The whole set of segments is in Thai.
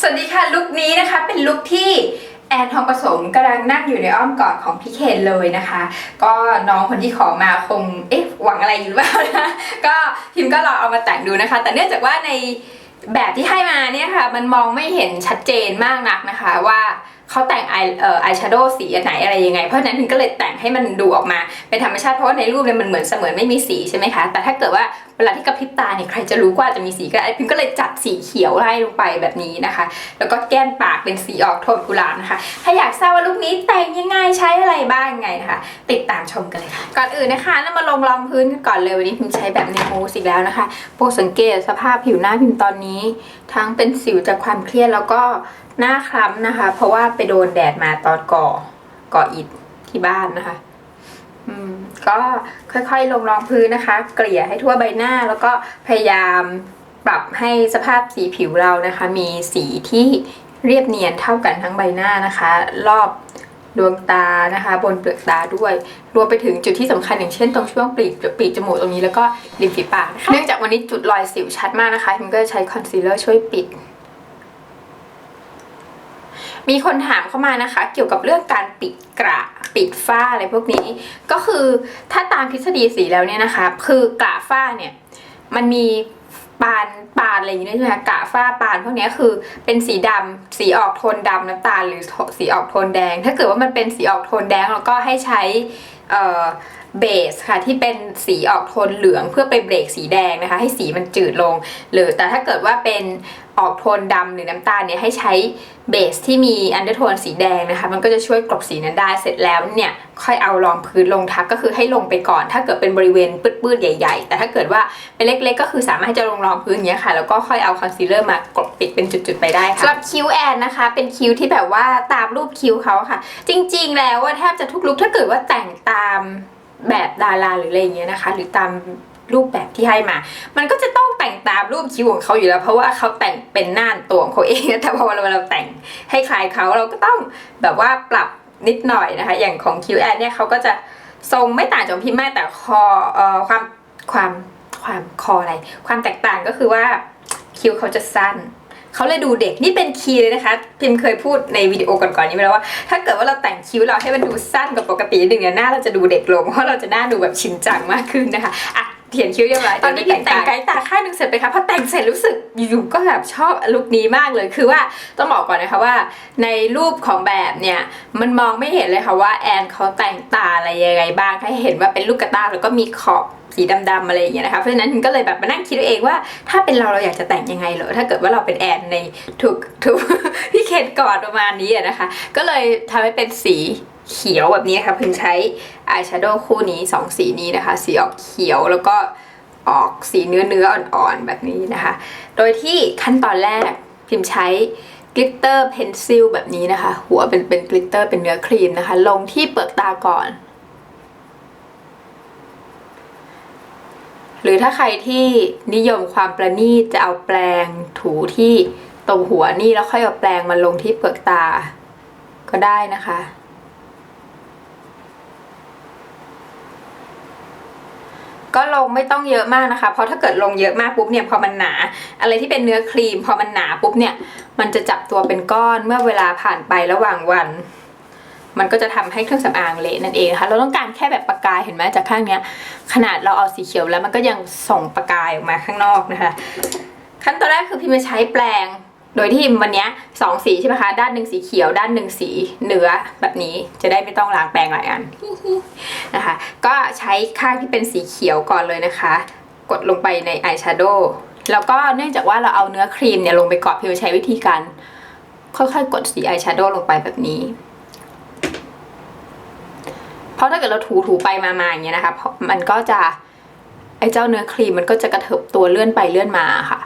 สวัสดีค่ะลุคนี้นะคะเป็นลุคที่แอนทองผสมกำลังนั่งอยู่ในอ้อมกอดของพี่เคนเลยนะคะ ก็น้องคนที่ขอมาคงเอ๊ะหวังอะไรอยู่หรือเปล่านะก็พิมพ์ก็ลองเอามาแต่งดูนะคะ แต่เนื่องจากว่าในแบบที่ให้มาเนี่ยค่ะ มันมองไม่เห็นชัดเจนมากนักนะคะว่าเขาแต่งไอเอ่อไอแชโดว์สีไหนอะไรยังไง เพราะฉะนั้นพิมก็เลยแต่งให้มันดูออกมาเป็นธรรมชาติเพราะว่าในรูปเนี่ยมันเหมือนเสมือนไม่มีสีใช่ไหมคะ แต่ถ้าเกิดว่า เวลาที่กระพริบตาเนี่ยใครจะรู้ว่าจะมีสีก็ได้พิมก็เลยจัดสีเขียวไล่ลงไปแบบนี้นะคะ แล้วก็แก้มปากเป็นสีออกโทนกุหลาบนะคะ ถ้าอยากทราบว่าลุคนี้แต่งยังไงใช้อะไรบ้างยังไงนะคะ ติดตามชมกันเลยค่ะ ก่อนอื่นนะคะเรามาลงรองพื้นกันก่อนเลยวันนี้พิมใช้แบบในมูสอีกแล้วนะคะโปรดสังเกตสภาพผิวหน้าพิมตอนนี้ ทั้งเป็นสิวจากความเครียดแล้วก็หน้าคล้ำนะคะ เพราะว่าไปโดนแดดมาตอนก่อก่ออิฐที่บ้านนะคะ อืม ก็ค่อยๆลงรองพื้นนะคะ เกลี่ยให้ทั่วใบหน้า แล้วก็พยายามปรับให้สภาพสีผิวเรานะคะ มีสีที่เรียบเนียนเท่ากันทั้งใบหน้านะคะ รอบดวงตานะคะ บนเปลือกตาด้วย รวมไปถึงจุดที่สำคัญอย่างเช่น ตรงช่วงปีกปีกจมูกตรงนี้แล้วก็ริมฝีปากเนื่องจากวันนี้จุดรอยสิวชัดมากนะคะมันก็จะใช้คอนซีลเลอร์ช่วยปิด มีคนถามเข้ามานะคะ เกี่ยวกับเรื่องการปิดกระปิดฝ้าอะไรพวกนี้ ก็คือถ้าตามทฤษฎีสีแล้วเนี่ยนะคะ คือกระฝ้าเนี่ยมันมีปานปานอะไรอย่างนี้ยใช่ไหมคะกระฝ้าปานพวกนี้คือเป็นสีดำสีออกโทนดำน้ำตาลหรือสีออกโทนแดง ถ้าเกิดว่ามันเป็นสีออกโทนแดงเราก็ให้ใช้เบสค่ะที่เป็นสีออกโทนเหลืองเพื่อไปเบรกสีแดงนะคะ ให้สีมันจืดลง หรือแต่ถ้าเกิดว่าเป็น ออกโทนดำหรือน้ำตาลเนี่ยให้ใช้เบสที่มีอันเดอร์โทนสีแดงนะคะ มันก็จะช่วยกลบสีนั้นได้เสร็จแล้วเนี่ยค่อยเอารองพื้นลงทับก็คือให้ลงไปก่อน ถ้าเกิดเป็นบริเวณปื้ดๆใหญ่ ๆ แต่ถ้าเกิดว่าเป็นเล็กๆ ก็คือสามารถจะลงรองพื้นอย่างเงี้ยค่ะ แล้วก็ค่อยเอาคอนซีลเลอร์มากลบปิดเป็นจุดๆไปได้ค่ะสำหรับคิ้วแอนนะคะ เป็นคิ้วที่แบบว่าตามรูปคิ้วเขาค่ะ จริง ๆ แล้วว่าแทบจะทุกลุคถ้าเกิดว่าแต่งตามแบบดาราหรืออะไรอย่างเงี้ยนะคะ หรือตาม รูปแบบที่ให้มา มันก็จะต้องแต่งตามรูปคิ้วของเขาอยู่แล้ว เพราะว่าเขาแต่งเป็นหน้าตัวของเขาเองแต่พอเราเราแต่งให้คล้ายเขาเราก็ต้องแบบว่าปรับนิดหน่อยนะคะ อย่างของคิวแอนเนี่ยเขาก็จะทรงไม่ต่างจากพิมพ์มากแต่คอเอ่อความความความคออะไร ความแตกต่างก็คือว่าคิ้วเขาจะสั้นเขาเลยดูเด็กนี่เป็นคีย์เลยนะคะพิมเคยพูดในวิดีโอก่อนๆนี้ไปแล้วว่า ถ้าเกิดว่าเราแต่งคิ้วเราให้มันดูสั้นกว่าปกตินิดนึงเนี่ยหน้าเราจะดูเด็กลงเพราะเราจะหน้าดูแบบชินจังมากขึ้นนะคะอะ เขียนคิ้วเรียบร้อยตอนนี้พิมแต่งไกด์ตาข้างหนึงเสร็จไปค่ะพอแต่งเสร็จรู้สึกอยู่ๆก็แบบชอบลุคนี้มากเลยคือว่าต้องบอกก่อนนะคะว่า ในรูปของแบบเนี่ยมันมองไม่เห็นเลยค่ะว่าแอนเขาแต่งตาอะไรยังไงบ้างให้เห็นว่าเป็นลูกกระตาแล้วก็มีขอบสีดำๆอะไรอย่างเงี้ยนะคะเพราะฉะนั้นพิมก็เลยแบบมานั่งคิดเองว่า ถ้าเป็นเราเราอยากจะแต่งยังไงเหรอถ้าเกิดว่าเราเป็นแอนในถูกถูกพี่เคนกอดประมาณนี้อะนะคะ ก็เลยทำให้เป็นสี เขียวแบบนี้ค่ะพิมใช้อายแชโดว์คู่นี้สองสีนี้นะคะ สีออกเขียวแล้วก็ออกสีเนื้อเนื้ออ่อนๆ แบบนี้นะคะ โดยที่ขั้นตอนแรกพิมใช้กลิตเตอร์เพนซิลแบบนี้นะคะ หัวเป็นเป็นกลิตเตอร์เป็นเนื้อครีมนะคะ ลงที่เปลือกตาก่อน หรือถ้าใครที่นิยมความประณีตจะเอาแปรงถูที่ตรงหัวนี่แล้วค่อยเอาแปรงมาลงที่เปลือกตาก็ได้นะคะ ก็ลงไม่ต้องเยอะมากนะคะ เพราะถ้าเกิดลงเยอะมากปุ๊บเนี่ยพอมันหนา อะไรที่เป็นเนื้อครีม พอมันหนาปุ๊บเนี่ย มันจะจับตัวเป็นก้อนเมื่อเวลาผ่านไประหว่างวัน มันก็จะทำให้เครื่องสำอางเละนั่นเองนะคะเราต้องการแค่แบบประกายเห็นไหมจากข้างเนี้ย ขนาดเราเอาสีเขียวแล้วมันก็ยังส่งประกายออกมาข้างนอกนะคะ ขั้นตอนแรกคือพิมจะใช้แปรง โดยที่วันนี้สองสีใช่ไหมคะ ด้านหนึ่งสีเขียวด้านหนึ่งสีเนื้อแบบนี้จะได้ไม่ต้องล้างแปรงหลายอันนะคะ ก็ใช้ข้างที่เป็นสีเขียวก่อนเลยนะคะ กดลงไปในอายแชโดว์แล้วก็เนื่องจากว่าเราเอาเนื้อครีมเนี่ยลงไปเกาะพิมใช้วิธีการค่อยๆ กดสีอายแชโดว์ลงไปแบบนี้ เพราะถ้าเกิดเราถูถูๆไปมาๆอย่างเงี้ยนะคะเพราะมันก็จะไอ้เจ้าเนื้อครีมมันก็จะกระเถิบตัวเลื่อนไปเลื่อนมาค่ะ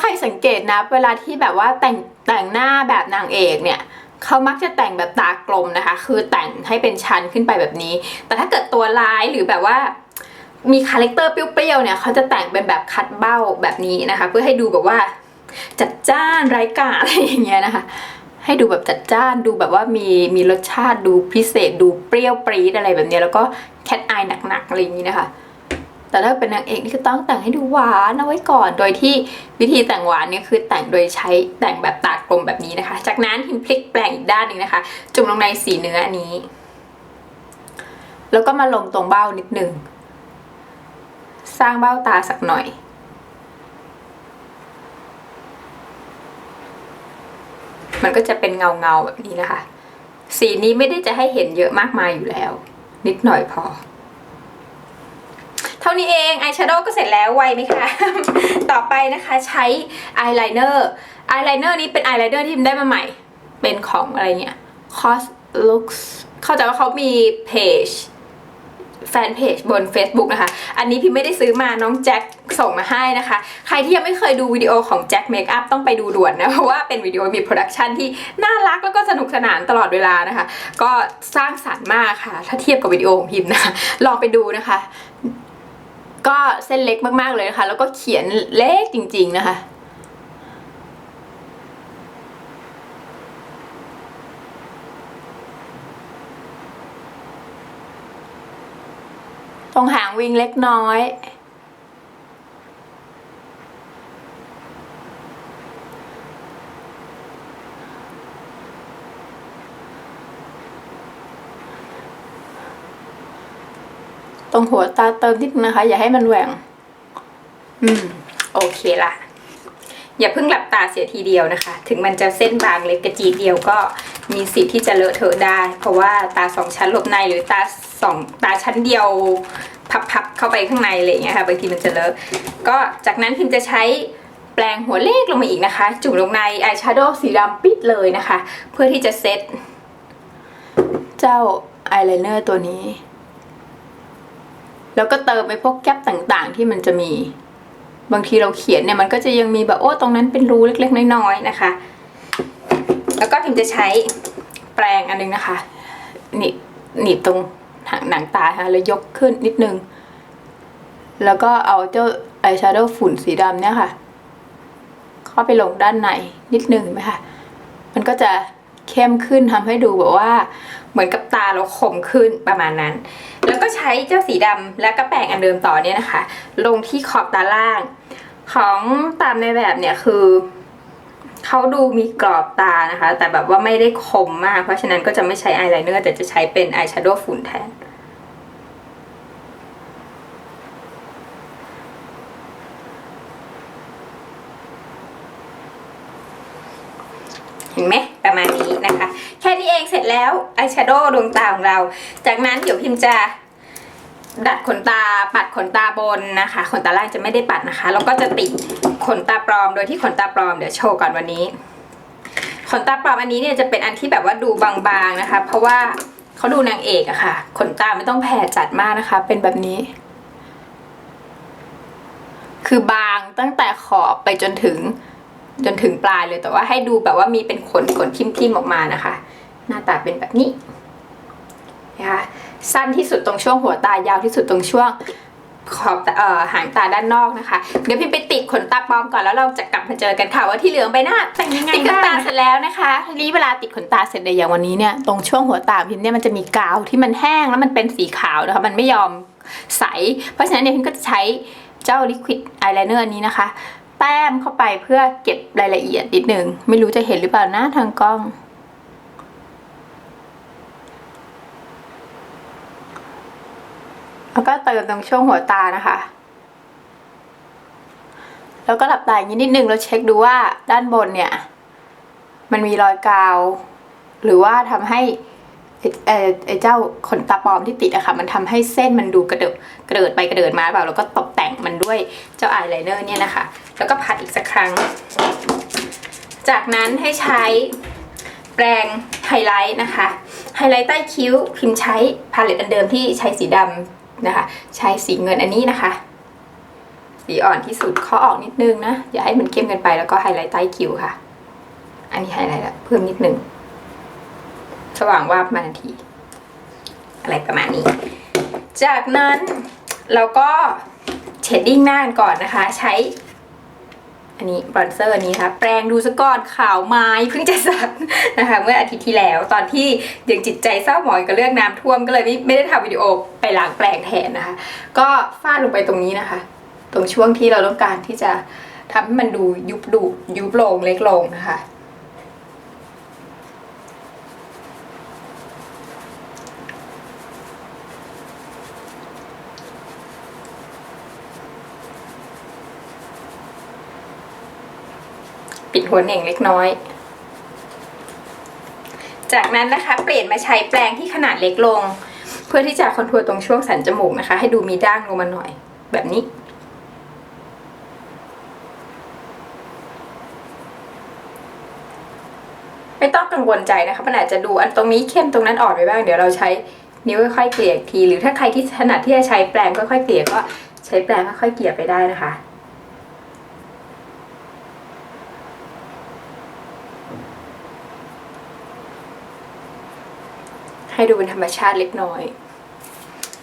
ใครสังเกตนะ เวลาที่แบบว่าแต่งแต่งหน้าแบบนางเอกเนี่ยเขามักจะแต่งแบบตากลมนะคะ คือแต่งให้เป็นชั้นขึ้นไปแบบนี้ แต่ถ้าเกิดตัวร้ายหรือแบบว่ามีคาแรคเตอร์เปรี้ยวๆเนี่ยเขาจะแต่งเป็นแบบคัดเบ้าแบบนี้นะคะ เพื่อให้ดูแบบว่าจัดจ้านไร้กาอะไรอย่างเงี้ยนะคะ ให้ดูแบบจัดจ้านดูแบบว่ามีมีรสชาติดูพิเศษดูเปรี้ยวปรี๊ดอะไรแบบเนี้ยแล้วก็แคทอายหนักๆอะไรอย่างนี้นะคะ แต่ถ้าเป็นนางเอกนี่ก็ต้องแต่งให้ดูหวานเอาไว้ก่อน โดยที่วิธีแต่งหวานเนี่ยคือแต่งโดยใช้แต่งแบบตากลมแบบนี้นะคะ จากนั้นพิมพลิกแปลงอีกด้านหนึ่งนะคะ จุ่มลงในสีเนื้ออันนี้ แล้วก็มาลงตรงเบ้านิดนึง สร้างเบ้าตาสักหน่อยมันก็จะเป็นเงาเงาๆแบบนี้นะคะ สีนี้ไม่ได้จะให้เห็นเยอะมากมายอยู่แล้ว นิดหน่อยพอ เท่านี้เองอายแชโดว์ก็เสร็จแล้วไวไหมคะ ต่อไปนะคะใช้อายไลเนอร์อายไลเนอร์นี้เป็นอายไลเนอร์ที่พิมได้มาใหม่ เป็นของอะไรเนี่ย Cos Looks เข้าใจว่าเขามีเพจแฟนเพจบน Facebook นะคะ อันนี้พี่ไม่ได้ซื้อมาน้องแจ็คส่งมาให้นะคะ ใครที่ยังไม่เคยดูวิดีโอของแจ็คเมคอัพต้องไปดูด่วนนะ เพราะว่าเป็นวิดีโอมีโปรดักชันที่น่ารักแล้วก็สนุกสนานตลอดเวลานะคะ ก็สร้างสรรค์มากค่ะ ถ้าเทียบกับวิดีโอของพิมนะคะลองไปดูนะคะ ก็เส้นเล็กมากๆเลยนะคะ แล้วก็เขียนเล็กจริง ๆ นะคะตรงหางวิงเล็กน้อย ตรงหัวตาเติมนิดนึงนะคะ อย่าให้มันแหว่ง อืม โอเคละอย่าเพิ่งหลับตาเสียทีเดียวนะคะ ถึงมันจะเส้นบางเล็กกระจีดเดียวก็มีสิทธิ์ที่จะเลอะเทอะได้ เพราะว่าตาสองชั้นหลบในหรือตาสองตาชั้นเดียวพับๆเข้าไปข้างในอะไรอย่างเงี้ยค่ะบางทีมันจะเลอะ ก็จากนั้นพิมจะใช้แปรงหัวเลขลงมาอีกนะคะ จุ่มลงในอายแชโดว์สีดำปิดเลยนะคะ เพื่อที่จะเซตเจ้าอายไลเนอร์ตัวนี้ แล้วก็เติมไปพวกแก๊ปต่างๆ ที่มันจะมี บางทีเราเขียนเนี่ยมันก็จะยังมีแบบโอ้ตรงนั้นเป็นรูเล็กๆ น้อยๆนะคะ แล้วก็พิมจะใช้แปรงอันนึงนะคะหนีบหนีบตรงหางหนังตาค่ะแล้วยกขึ้นนิดนึง แล้วก็เอาเจ้าอายแชโดว์ฝุ่นสีดำเนี่ยค่ะ เข้าไปลงด้านในนิดนึงเห็นไหมคะมันก็จะเข้มขึ้นทำให้ดูแบบว่า เหมือนกับตาเราคมขึ้นประมาณนั้น แล้วก็ใช้เจ้าสีดำและก็แปรงอันเดิมต่อเนี่ยนะคะ ลงที่ขอบตาล่าง ของตามในแบบเนี่ยคือเขาดูมีกรอบตานะคะ แต่แบบว่าไม่ได้คมมาก เพราะฉะนั้นก็จะไม่ใช้อายไลเนอร์แต่จะใช้เป็นอายแชโดว์ฝุ่นแทน เห็นไหมประมาณนี้นะคะ แค่ เสร็จแล้วอายแชโดว์ดวงตาของเรา จากนั้นเดี๋ยวพิมพ์จะดัดขนตาปัดขนตาบนนะคะ ขนตาล่างจะไม่ได้ปัดนะคะ แล้วก็จะติดขนตาปลอมโดยที่ขนตาปลอมเดี๋ยวโชว์ก่อนวันนี้ ขนตาปลอมอันนี้เนี่ยจะเป็นอันที่แบบว่าดูบางๆนะคะ เพราะว่าเขาดูนางเอกอะค่ะ ขนตาไม่ต้องแผ่จัดมากนะคะ เป็นแบบนี้ คือบางตั้งแต่ขอบไปจนถึงจนถึงปลายเลยแต่ว่าให้ดูแบบว่ามีเป็นขนขนทิ่มๆออกมานะคะ หน้าตาเป็นแบบนี้นะคะสั้นที่สุดตรงช่วงหัวตายาวที่สุดตรงช่วงขอบตาเอ่อหางตาด้านนอกนะคะ เดี๋ยวพิมไปติดขนตาปลอมก่อนแล้วเราจะกลับมาเจอกันค่ะว่าที่เหลือใบหน้าแต่งยังไงติดขนตาเสร็จแล้วนะคะทีนี้เวลาติดขนตาเสร็จในอย่างวันนี้เนี่ยตรงช่วงหัวตาพิมเนี่ยมันจะมีกาวที่มันแห้งแล้วมันเป็นสีขาวนะคะมันไม่ยอมใส เพราะฉะนั้นเนี่ยพิมก็จะใช้เจ้าลิควิดอายไลเนอร์นี้นะคะ แต้มเข้าไปเพื่อเก็บรายละเอียดนิดนึงไม่รู้จะเห็นหรือเปล่านะทางกล้อง แล้วก็เติมตรงช่วงหัวตานะคะ แล้วก็หลับตาอย่างนี้นิดนึงแล้วเช็คดูว่าด้านบนเนี่ย มันมีรอยกาว หรือว่าทำให้ไอ้เจ้าขนตาปลอมที่ติดอะค่ะ มันทำให้เส้นมันดูกระเดิบกระเดิดไปกระเดิดมาเปล่าแล้วก็ตกแต่งมันด้วยเจ้าอายไลเนอร์เนี่ยนะคะ แล้วก็พัดอีกสักครั้ง จากนั้นให้ใช้แปรงไฮไลท์นะคะ ไฮไลท์ใต้คิ้วพิมพ์ใช้พาเลตอันเดิมที่ใช้สีดำ นะคะใช้สีเงินอันนี้นะคะ สีอ่อนที่สุดข้อออกนิดนึงนะ อย่าให้มันเข้มเกินไปแล้วก็ไฮไลท์ใต้คิ้วค่ะ อันนี้ไฮไลท์ละเพิ่มนิดนึงสว่างวาบมาทันที อะไรประมาณนี้ จากนั้นเราก็เชดดิ้งหน้ากันก่อนนะคะ ใช้ อันนี้บรอนเซอร์อันนี้นะคะแปรงดูสะก่อนขาวไม้เพิ่งจะสักนะคะเมื่ออาทิตย์ที่แล้วตอนที่ยังจิตใจเศร้าหมองกับเรื่องน้ำท่วมก็เลยไม่ไม่ได้ทำวิดีโอไปล้างแปรงแทนนะคะ ก็ฟาดลงไปตรงนี้นะคะ ตรงช่วงที่เราต้องการที่จะทำให้มันดูยุบดูยุบลงเล็กลงนะคะ ปิดหัวเหน่งเล็กน้อย จากนั้นนะคะเปลี่ยนมาใช้แปรงที่ขนาดเล็กลง เพื่อที่จะคอนทัวร์ตรงช่วงสันจมูกนะคะ ให้ดูมีด่างลงมาหน่อย แบบนี้ไม่ต้องกังวลใจนะคะมันอาจจะดูอันตรงนี้เข้มตรงนั้นอ่อนไปบ้าง เดี๋ยวเราใช้นิ้วค่อยๆเกลี่ยอีกที หรือถ้าใครที่ถนัดที่จะใช้แปรงค่อยๆเกลี่ยก็ใช้แปรงค่อยๆเกลี่ยไปได้นะคะ ให้ดูเป็นธรรมชาติเล็กน้อย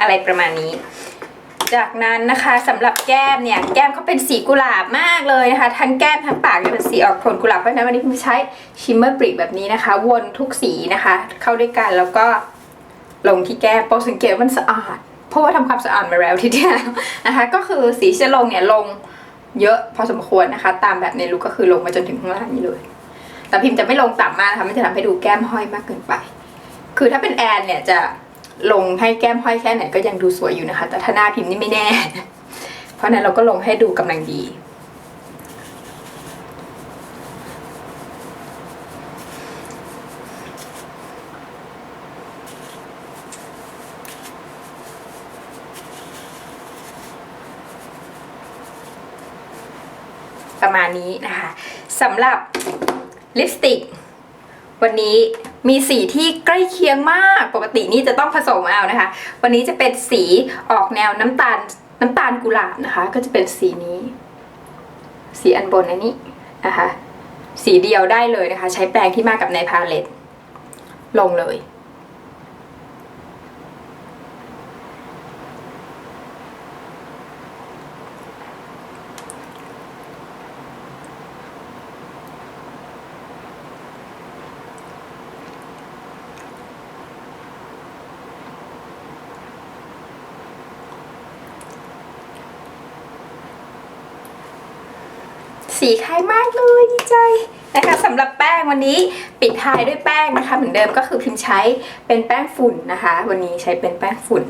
อะไรประมาณนี้ จากนั้นนะคะสำหรับแก้มเนี่ยแก้มเขาเป็นสีกุหลาบมากเลยนะคะ ทั้งแก้มทั้งปากเนี่ยเป็นสีออกโทนกุหลาบเพราะฉะนั้นวันนี้พิมใช้ชิมเมอร์บริกแบบนี้นะคะ วนทุกสีนะคะ เข้าด้วยกันแล้วก็ลงที่แก้มโปรสังเกตมันสะอาดเพราะว่าทำความสะอาดมาแล้วทีเดียวนะคะ ก็คือสีจะลงเนี่ยลงเยอะพอสมควรนะคะ ตามแบบในลุคก็คือลงมาจนถึงข้างล่างนี้เลย แต่พิมจะไม่ลงต่ำมากนะคะไมันจะทำให้ดูแก้มห้อยมากเกินไป คือถ้าเป็นแอนเนี่ยจะลงให้แก้มห้อยแค่ไหนก็ยังดูสวยอยู่นะคะ แต่ถ้าหน้าพิมพ์นี่ไม่แน่ เพราะนั้นเราก็ลงให้ดูกำลังดี ประมาณนี้นะคะสำหรับลิปสติก วันนี้ มีสีที่ใกล้เคียงมาก ปกตินี่จะต้องผสมเอานะคะ วันนี้จะเป็นสีออกแนวน้ำตาลน้ำตาลกุหลาบนะคะ ก็จะเป็นสีนี้ สีอันบนอันนี้นะคะ สีเดียวได้เลยนะคะ ใช้แปรงที่มากับในพาเลตลงเลย สีคล้ายมากเลยดีใจนะคะสำหรับแป้งวันนี้ปิดท้ายด้วยแป้งนะคะ เหมือนเดิมก็คือพิมพ์ใช้เป็นแป้งฝุ่นนะคะ วันนี้ใช้เป็นแป้งฝุ่น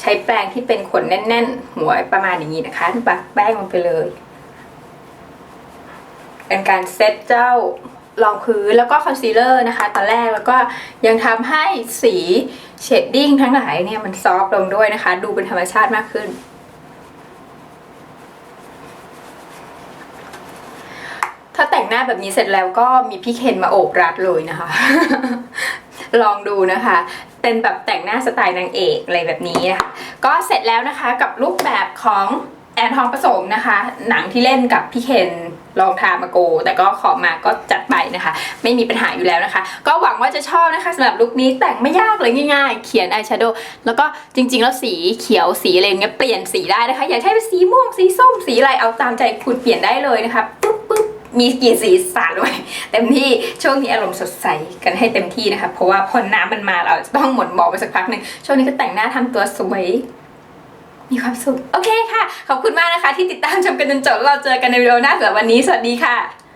ใช้แป้งที่เป็นขนแน่น ๆ หัวประมาณอย่างนี้นะคะปักแป้งลงไปเลยเป็นการเซตเจ้ารองพื้นแล้วก็คอนซีลเลอร์นะคะตอนแรกแล้วก็ยังทำให้สีเชดดิ้งทั้งหลายเนี่ยมันซอฟต์ลงด้วยนะคะ ดูเป็นธรรมชาติมากขึ้น ถ้าแต่งหน้าแบบนี้เสร็จแล้วก็มีพี่เคนมาโอบรัดเลยนะคะ ลองดูนะคะ เป็นแบบแต่งหน้าสไตล์นางเอกอะไรแบบนี้นะคะ ก็เสร็จแล้วนะคะกับรูปแบบของแอนทองผสมนะคะ หนังที่เล่นกับพี่เคนลองทามาโก แต่ก็ขอมาก็จัดไปนะคะ ไม่มีปัญหาอยู่แล้วนะคะ ก็หวังว่าจะชอบนะคะสำหรับลุคนี้แต่งไม่ยากเลยง่ายๆ เขียนอายแชโดว์แล้วก็จริงๆ แล้วสีเขียวสีอะไรเงี้ยเปลี่ยนสีได้นะคะ อยากให้เป็นสีม่วงสีส้มสีอะไรเอาตามใจคุณเปลี่ยนได้เลยนะคะปุ๊บปุ๊บ มีกี่สีสาดเลยเต็มที่ช่วงนี้อารมณ์สดใสกันให้เต็มที่นะคะเพราะว่าพอน้ำมันมาเราจะต้องหมดหมอกไปสักพักหนึ่งช่วงนี้ก็แต่งหน้าทำตัวสวยมีความสุข โอเคค่ะ ขอบคุณมากนะคะ ที่ติดตามชมกันจนจบเราเจอกันในวิดีโอหน้าสำหรับวันนี้ สวัสดีค่ะ